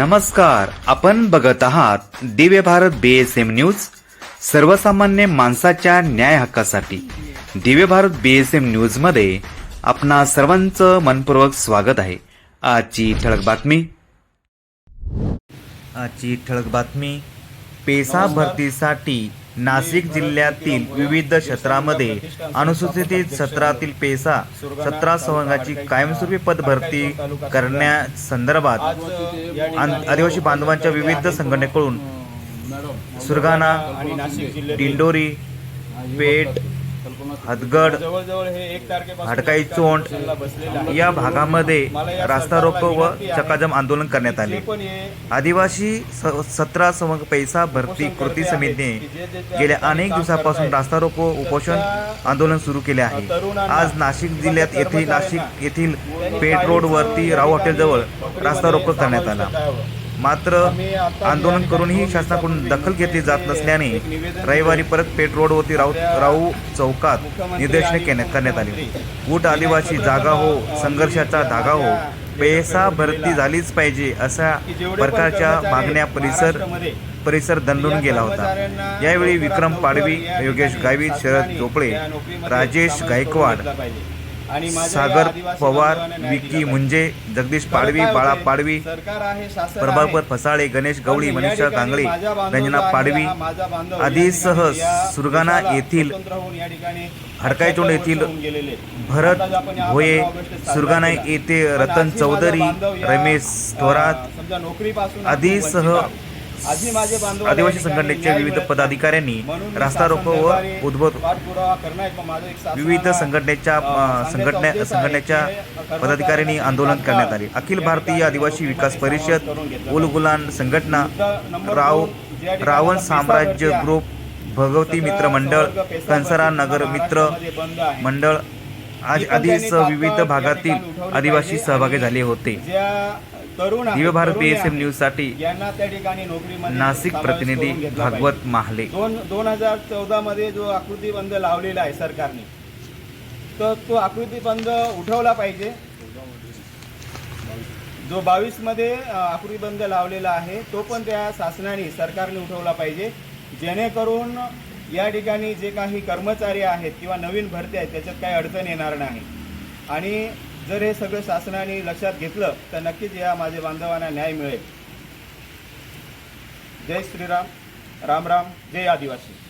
नमस्कार आपण बघत आहात दिव्य भारत बीएसएम न्यूज सर्वसामान्य माणसाच्या न्याय हक्कासाठी. दिव्य भारत बीएसएम न्यूजमध्ये आपणा सर्वांचं मनपूर्वक स्वागत आहे. आजची ठळक बातमी. आजची ठळक बातमी पेसा भरतीसाठी नाशिक जिल्ह्यातील विविध क्षेत्रामध्ये अनुसूचित सत्रातील पेसा सतरा संवर्गाची कायमस्वरूपी पद भरती करण्यासंदर्भात आदिवासी बांधवांच्या विविध संघटनेकडून सुरगाणा डिंडोरी पेठ हदगड हडकाई चोंड या भागामध्ये रास्ता रोको व चकाजम आंदोलन करण्यात आले. आदिवासी सतरा संवर्ग पैसा भरती कृती समितीने गेल्या अनेक दिवसापासून रास्ता रोको उपोषण आंदोलन सुरू केले आहे. आज नाशिक जिल्ह्यात येथे नाशिक येथील पेठ रोडवरती राव हॉटेलजवळ रास्ता रोको करण्यात आला. मात्र आंदोलन करूनही शासनाकडून दखल घेतली जात नसल्याने रविवारी परत पेठ रोडवरती राऊ राऊ चौकात निदर्शने करण्यात आली. ऊट आदिवासी जागा हो संघर्षाचा धागा हो पैसा भरती झालीच पाहिजे अशा प्रकारच्या मागण्या परिसर परिसर दंडून गेला होता. यावेळी विक्रम पाडवी योगेश गावित शरद चोपळे राजेश गायकवाड सागर पवार विकी. मुंजे जगदीश पाडवी बाळा? पाडवी प्रभाकर. फसाळे गणेश गवळी मनीषा कांगळे रंजना पाडवी आदीसह सुरगाणा येथील वर्ष येथील. भरत भोये 15 ऑगस्ट साजरा सुरगाणा. येथे रतन चौधरी रमेश थोरात आदीसह आदिवासी संघटनेच्या विविध. पदाधिकाऱ्यांनी रास्ता रोको व शासन उद्भव पाठपुरावा करणं आहे. पण माझं एक शासनाला, विविध संघटनेच्या संघटना संघटनेच्या पदाधिकाऱ्यांनी आंदोलन करण्यात आले अखिल भारतीय आदिवासी विकास परिषद उलगुलान संघटना राव रावण साम्राज्य ग्रुप भगवती मित्र मंडळ कंसरा नगर मित्र. मंडळ आज आदीसह विविध भागातील आदिवासी सहभागी झाले होते तरुण दिव्य भारत बीएसएम आहेत, न्यूजसाठी यांना त्या ठिकाणी नोकरीमध्ये नाशिक प्रतिनिधी भागवत. माहले. दोन दोन हजार चौदा मध्ये जो आकृती बंद लावलेला आहे सरकारने तर तो आकृती बंद उठवला पाहिजे. जो बावीसमध्ये अ, आकृती बंद लावलेला आहे तो पण त्या शासनाने सरकारने उठवला पाहिजे. जेणेकरून या ठिकाणी जे काही कर्मचारी आहेत किंवा नवीन भरती आहेत त्याच्यात काही अडचण येणार नाही. आणि जर हे सगळं शासनाने लक्षात घेतलं तर नक्कीच या माझ्या बांधवांना न्याय मिळेल. जय श्रीराम. राम राम. जय आदिवासी.